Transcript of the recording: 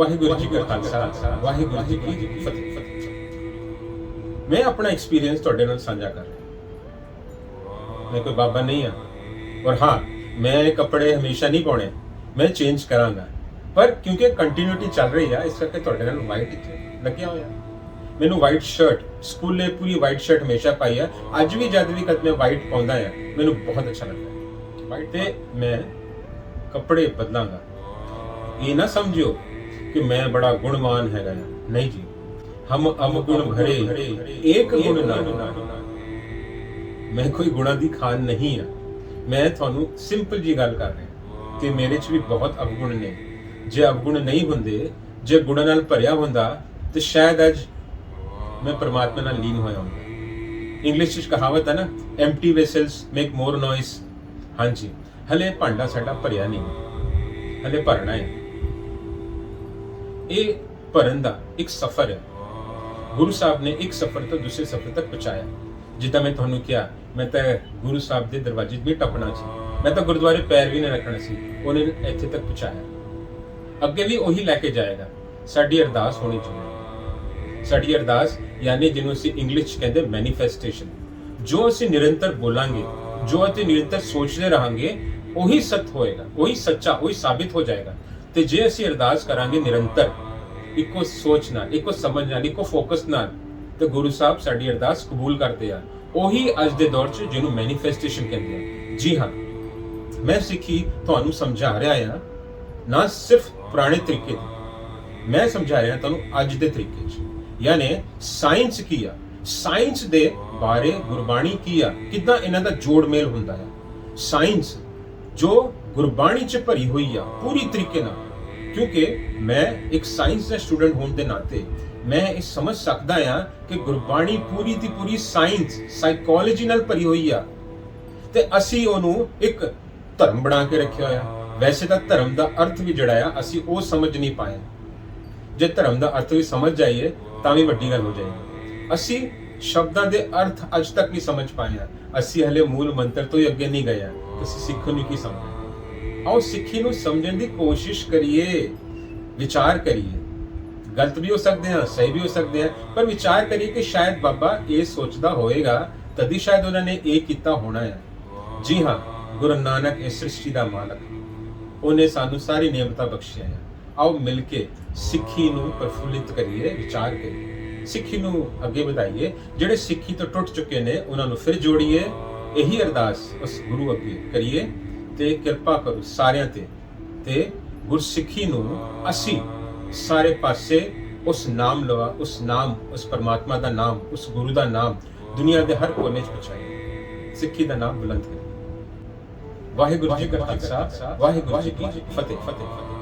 ਵਾਹਿਗੁਰੂ ਜੀ ਕਾ ਖਾਲਸਾ, ਵਾਹਿਗੁਰੂ ਜੀ ਕੀ ਫਤਿਹ। ਮੈਂ ਆਪਣਾ ਐਕਸਪੀਰੀਅੰਸ ਤੁਹਾਡੇ ਨਾਲ ਸਾਂਝਾ ਕਰ ਰਿਹਾ। ਮੈਂ ਕੋਈ ਬਾਬਾ ਨਹੀਂ ਹਾਂ। ਔਰ ਹਾਂ, ਮੈਂ ਇਹ ਕੱਪੜੇ ਹਮੇਸ਼ਾ ਨਹੀਂ ਪਾਉਣੇ। ਮੈਂ ਚੇਂਜ ਕਰਾਂਗਾ। ਪਰ ਕਿਉਂਕਿ ਕੰਟੀਨਿਊਟੀ ਚੱਲ ਰਹੀ ਆ, ਇਸ ਕਰਕੇ ਤੁਹਾਡੇ ਨਾਲ ਵਾਈਟ ਇੱਥੇ ਲੱਗਿਆ ਹੋਇਆ। ਮੈਨੂੰ ਵਾਈਟ ਸ਼ਰਟ ਸਕੂਲੇ ਪੂਰੀ ਵਾਈਟ ਸ਼ਰਟ ਹਮੇਸ਼ਾ ਪਾਈ ਹੈ ਅੱਜ ਵੀ ਜਦ ਵੀ ਕਦ ਮੈਂ ਵਾਈਟ ਪਾਉਂਦਾ ਆ, ਮੈਨੂੰ ਬਹੁਤ ਅੱਛਾ ਲੱਗਦਾ ਵਾਈਟ ਤੇ ਮੈਂ ਕੱਪੜੇ ਬਦਲਾਂਗਾ। ਇਹ ਨਾ ਸਮਝਿਓ ਕਿ ਮੈਂ ਬੜਾ ਗੁਣਵਾਨ ਹੈਗਾ ਨਹੀਂ ਜੀ, ਹਮ ਅਮ ਗੁਣ ਭਰੇ, ਏਕ ਗੁਣ ਨਾ। ਮੈਂ ਕੋਈ ਗੁਣਾ ਦੀ ਖਾਨ ਨਹੀਂ ਆ। ਮੈਂ ਤੁਹਾਨੂੰ ਸਿੰਪਲ ਜੀ ਗੱਲ ਕਰ ਰਿਹਾ ਕਿ ਮੇਰੇ 'ਚ ਵੀ ਬਹੁਤ ਅਵਗੁਣ ਨੇ। ਜੇ ਅਵਗੁਣ ਨਹੀਂ ਹੁੰਦੇ, ਜੇ ਗੁਣਾਂ ਨਾਲ ਭਰਿਆ ਹੁੰਦਾ, ਤੇ ਸ਼ਾਇਦ ਅੱਜ ਮੈਂ ਪਰਮਾਤਮਾ ਨਾਲ ਲੀਨ ਹੋਇਆ ਹੁੰਦਾ। ਇੰਗਲਿਸ਼ ਵਿੱਚ ਕਹਾਵਤ ਹੈ ਨਾ empty vessels make more noise ਹਾਂਜੀ, ਹਲੇ ਭਾਂਡਾ ਸਾਡਾ ਭਰਿਆ ਨਹੀਂ। ਹਲੇ ਭਰਨਾ ਹੈ। ਇਹ ਭਰਨ ਦਾ ਇੱਕ ਸਫ਼ਰ ਹੈ। ਗੁਰੂ ਸਾਹਿਬ ਨੇ ਇੱਕ ਸਫ਼ਰ ਤੋਂ ਦੂਸਰੇ ਸਫ਼ਰ ਤੱਕ ਪਹੁੰਚਾਇਆ। ਜਿੱਦਾਂ ਮੈਂ ਤੁਹਾਨੂੰ ਕਿਹਾ, ਮੈਂ ਤਾਂ ਗੁਰੂ ਸਾਹਿਬ ਦੇ ਦਰਵਾਜ਼ੇ 'ਤੇ ਟੱਪਣਾ ਸੀ। ਮੈਂ ਤਾਂ ਗੁਰਦੁਆਰੇ ਪੈਰ ਵੀ ਨਹੀਂ ਰੱਖਣਾ ਸੀ। ਉਹਨੇ ਇੱਥੇ ਤੱਕ ਪਹੁੰਚਾਇਆ। ਅੱਗੇ ਵੀ ਉਹੀ ਲੈ ਕੇ ਜਾਏਗਾ। ਸਾਡੀ ਅਰਦਾਸ ਹੋਣੀ ਚਾਹੀਦੀ ਸਾਡੀ ਅਰਦਾਸ ਯਾਨੀ ਜਿਹਨੂੰ ਅਸੀਂ ਇੰਗਲਿਸ਼ ਕਹਿੰਦੇ ਮੈਨੀਫੈਸਟੇਸ਼ਨ ਜੋ ਅਸੀਂ ਨਿਰੰਤਰ ਬੋਲਾਂਗੇ, ਜੋ ਅਸੀਂ ਨਿਰੰਤਰ ਸੋਚਦੇ ਰਹਾਂਗੇ, ਉਹੀ ਸਤ ਹੋਏਗਾ, ਉਹੀ ਸੱਚਾ, ਉਹੀ ਸਾਬਿਤ ਹੋ ਜਾਏਗਾ। ਤੇ ਜੇ ਅਸੀਂ ਅਰਦਾਸ ਕਰਾਂਗੇ ਨਿਰੰਤਰ, ਇੱਕੋ ਸੋਚ ਨਾਲ, ਇੱਕੋ ਸਮਝ ਨਾਲ, ਇੱਕੋ ਫੋਕਸ ਨਾਲ, ਤੇ ਗੁਰੂ ਸਾਹਿਬ ਸਾਡੀ ਅਰਦਾਸ ਕਬੂਲ ਕਰਦੇ ਆ, ਉਹੀ ਅੱਜ ਦੇ ਦੌਰ 'ਚ ਜਿਹਨੂੰ ਮੈਨੀਫੈਸਟੇਸ਼ਨ ਕਹਿੰਦੇ ਆ। ਜੀ ਹਾਂ, ਮੈਂ ਸਿੱਖੀ ਤੁਹਾਨੂੰ ਸਮਝਾ ਰਿਹਾ ਹਾਂ ਨਾ ਸਿਰਫ ਪੁਰਾਣੇ ਤਰੀਕੇ ਦੀ, ਮੈਂ ਸਮਝਾ ਰਿਹਾ ਤੁਹਾਨੂੰ ਅੱਜ ਦੇ ਤਰੀਕੇ 'ਚ। ਯਾਨੀ ਸਾਇੰਸ ਕੀ ਆ? ਸਾਇੰਸ ਦੇ ਬਾਰੇ ਗੁਰਬਾਣੀ ਕੀ ਆ? ਕਿਦਾਂ ਇਹਨਾਂ ਦਾ ਜੋੜ ਮੇਲ ਹੁੰਦਾ ਹੈ ਸਾਇੰਸ ਜੋ ਗੁਰਬਾਣੀ 'ਚ ਭਰੀ ਹੋਈ ਆ, ਪੂਰੀ ਤਰੀਕੇ ਨਾਲ। ਕਿਉਂਕਿ ਮੈਂ ਇੱਕ ਸਾਇੰਸ ਦਾ ਸਟੂਡੈਂਟ ਹੋਣ ਦੇ ਨਾਤੇ, ਮੈਂ ਇਹ ਸਮਝ ਸਕਦਾ ਆ ਕਿ ਗੁਰਬਾਣੀ ਪੂਰੀ ਦੀ ਪੂਰੀ ਸਾਇੰਸ ਸਾਈਕੋਲੋਜੀ ਨਾਲ ਭਰੀ ਹੋਈ ਆ। ਤੇ ਅਸੀਂ ਉਹਨੂੰ ਇੱਕ ਧਰਮ ਬਣਾ ਕੇ ਰੱਖਿਆ ਹੋਇਆ। ਵੈਸੇ ਤਾਂ ਧਰਮ ਦਾ ਅਰਥ ਵੀ ਜਿਹੜਾ ਆ, ਅਸੀਂ ਉਹ ਸਮਝ ਨਹੀਂ ਪਾਏ। ਜੇ ਧਰਮ ਦਾ ਅਰਥ ਵੀ ਸਮਝ ਜਾਈਏ, ਤਾਂ ਵੀ ਵੱਡੀ ਗੱਲ ਹੋ ਜਾਏਗੀ। ਅਸੀਂ ਸ਼ਬਦਾਂ ਦੇ ਅਰਥ ਅੱਜ ਤੱਕ ਨਹੀਂ ਸਮਝ ਪਾਏ ਆ। ਅਸੀਂ ਹਲੇ ਮੂਲ ਮੰਤਰ ਤੋਂ ਹੀ ਅੱਗੇ ਨਹੀਂ ਗਏ ਆ। ਤੁਸੀਂ ਸਿੱਖੋ ਨੂੰ ਕੀ ਸਮਝਦੇ ਆਓ ਸਿੱਖੀ ਨੂੰ ਸਮਝਣ ਦੀ ਕੋਸ਼ਿਸ਼ ਕਰੀਏ। ਵਿਚਾਰ ਕਰੀਏ। ਗਲਤ ਵੀ ਹੋ ਸਕਦੇ ਹਾਂ, ਸਹੀ ਵੀ ਹੋ ਸਕਦੇ ਹਾਂ, ਪਰ ਵਿਚਾਰ ਕਰੀਏ ਕਿ ਸ਼ਾਇਦ ਬਾਬਾ ਇਹ ਸੋਚਦਾ ਹੋਏਗਾ ਤਦੀ ਸ਼ਾਇਦ ਉਹਨਾਂ ਨੇ ਇਹ ਕੀਤਾ ਹੋਣਾ ਹੈ। ਜੀ ਹਾਂ, ਗੁਰੂ ਨਾਨਕ ਇਸ ਸ੍ਰਿਸ਼ਟੀ ਦਾ ਮਾਲਕ ਉਹਨੇ ਸਾਨੂੰ ਸਾਰੀ ਨਿਯਮਤਾ ਬਖਸ਼ਿਆ ਹੈ। ਆਓ ਮਿਲ ਕੇ ਸਿੱਖੀ ਨੂੰ ਪ੍ਰਫੁੱਲਿਤ ਕਰੀਏ, ਵਿਚਾਰ ਕਰੀਏ। ਸਿੱਖੀ ਨੂੰ ਅੱਗੇ ਵਧਾਈਏ। ਜਿਹੜੇ ਸਿੱਖੀ ਤੋਂ ਟੁੱਟ ਚੁੱਕੇ ਨੇ, ਉਹਨਾਂ ਨੂੰ ਫਿਰ ਜੋੜੀਏ। ਇਹੀ ਅਰਦਾਸ ਉਸ ਗੁਰੂ ਅੱਗੇ ਕਰੀਏ। ਤੇ ਕਿਰਪਾ ਕਰੋ ਸਾਰਿਆਂ ਤੇ ਤੇ ਗੁਰਸਿੱਖੀ ਨੂੰ ਅਸੀਂ ਸਾਰੇ ਪਾਸੇ ਉਸ ਨਾਮ ਲਵਾ, ਉਸ ਨਾਮ, ਉਸ ਪਰਮਾਤਮਾ ਦਾ ਨਾਮ, ਉਸ ਗੁਰੂ ਦਾ ਨਾਮ ਦੁਨੀਆ ਦੇ ਹਰ ਕੋਨੇ 'ਚ ਪਹੁੰਚਾਈਏ ਸਿੱਖੀ ਦਾ ਨਾਮ ਬੁਲੰਦ ਕਰੀਏ ਵਾਹਿਗੁਰੂ ਜੀ ਕਾ ਖਾਲਸਾ, ਵਾਹਿਗੁਰੂ ਜੀ ਕੀ ਫਤਿਹ ਫਤਿਹ ਫਤਿਹ।